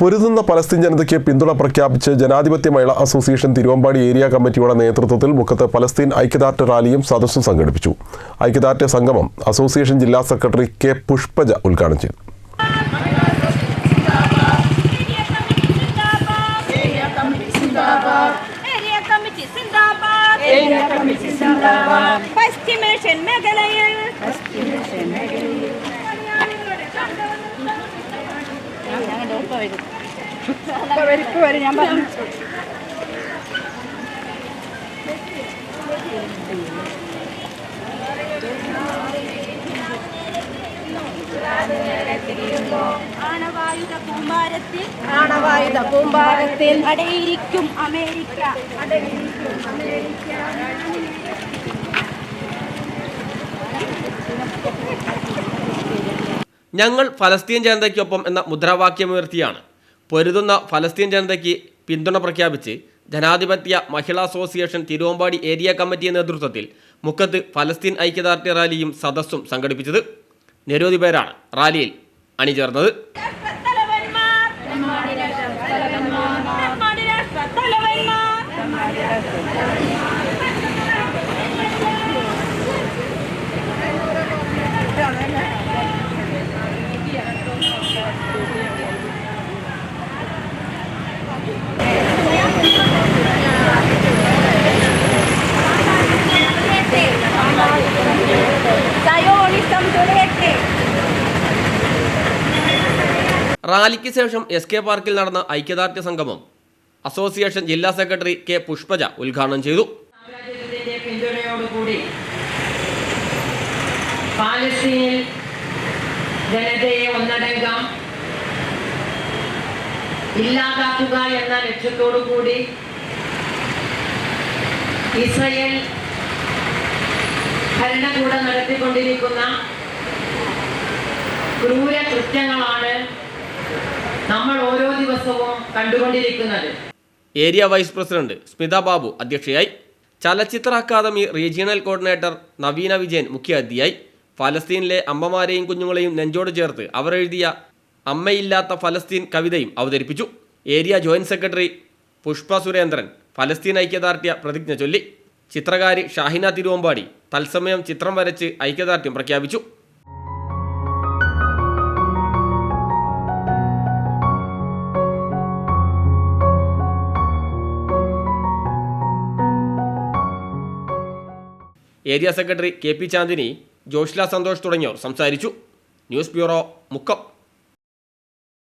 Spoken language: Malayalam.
പൊരുതുന്ന പലസ്തീൻ ജനതയ്ക്ക് പിന്തുണ പ്രഖ്യാപിച്ച് ജനാധിപത്യ മഹിള അസോസിയേഷൻ തിരുവമ്പാടി ഏരിയ കമ്മിറ്റിയുടെ നേതൃത്വത്തിൽ മുഖത്ത് പലസ്തീൻ ഐക്യദാർഢ്യ റാലിയും സദസ്സും സംഘടിപ്പിച്ചു. ഐക്യദാർഢ്യ സംഗമം അസോസിയേഷൻ ജില്ലാ സെക്രട്ടറി കെ പുഷ്പജ ഉദ്ഘാടനം ചെയ്തു. ഏരിയ കമ്മിറ്റി ആണവായുധ കൂമ്പാരത്തിൽ അടയിരിക്കും അമേരിക്ക. അടയിരിക്കും അമേരിക്ക. ഞങ്ങൾ ഫലസ്തീൻ ജനതയ്ക്കൊപ്പം എന്ന മുദ്രാവാക്യമുയർത്തിയാണ് പൊരുതുന്ന ഫലസ്തീൻ ജനതയ്ക്ക് പിന്തുണ പ്രഖ്യാപിച്ച് ജനാധിപത്യ മഹിളാ അസോസിയേഷൻ തിരുവമ്പാടി ഏരിയ കമ്മിറ്റി നേതൃത്വത്തിൽ മുക്കത്ത് ഫലസ്തീൻ ഐക്യദാർഢ്യ റാലിയും സദസ്സും സംഘടിപ്പിച്ചത്. നിരവധി പേരാണ് റാലിയിൽ അണിചേർന്നത്. റാലിക്ക് ശേഷം എസ് കെ പാർക്കിൽ നടന്ന ഐക്യദാർഢ്യ സംഗമം അസോസിയേഷൻ ജില്ലാ സെക്രട്ടറി കെ പുഷ്പജ ഉദ്ഘാടനം ചെയ്തു. പിന്തുണയോടുകൂടി പാലസ്തീനിൽ ജനതയെ ഒന്നടങ്കം ഇല്ലാതാക്കുക എന്ന ലക്ഷ്യത്തോടു കൂടി ഇസ്രയേൽ ഭരണകൂടം നടത്തിക്കൊണ്ടിരിക്കുന്ന ക്രൂര കൃത്യങ്ങളാണ് നമ്മൾ ഓരോ ദിവസവും കണ്ടുകൊണ്ടിരിക്കുന്നത്. Area vice president Smitha Babu അധ്യക്ഷയായി. ചലച്ചിത്ര അക്കാദമി റീജിയണൽ കോർഡിനേറ്റർ നവീന വിജയൻ മുഖ്യാതിഥിയായി. ഫലസ്തീനിലെ അമ്മമാരെയും കുഞ്ഞുങ്ങളെയും നെഞ്ചോട് ചേർത്ത് അവർ എഴുതിയ അമ്മയില്ലാത്ത ഫലസ്തീൻ കവിതയും അവതരിപ്പിച്ചു. Area joint secretary Pushpa Surendran ഫലസ്തീൻ ഐക്യദാർഢ്യ പ്രതിജ്ഞ ചൊല്ലി. ചിത്രകാരി ഷാഹിന തിരുവമ്പാടി തത്സമയം ചിത്രം വരച്ച് ഐക്യദാർഢ്യം പ്രഖ്യാപിച്ചു. Area secretary K P Chandini Joshla Santhosh തുടങ്ങിയവർ സംസാരിച്ചു. News bureau Mukkam.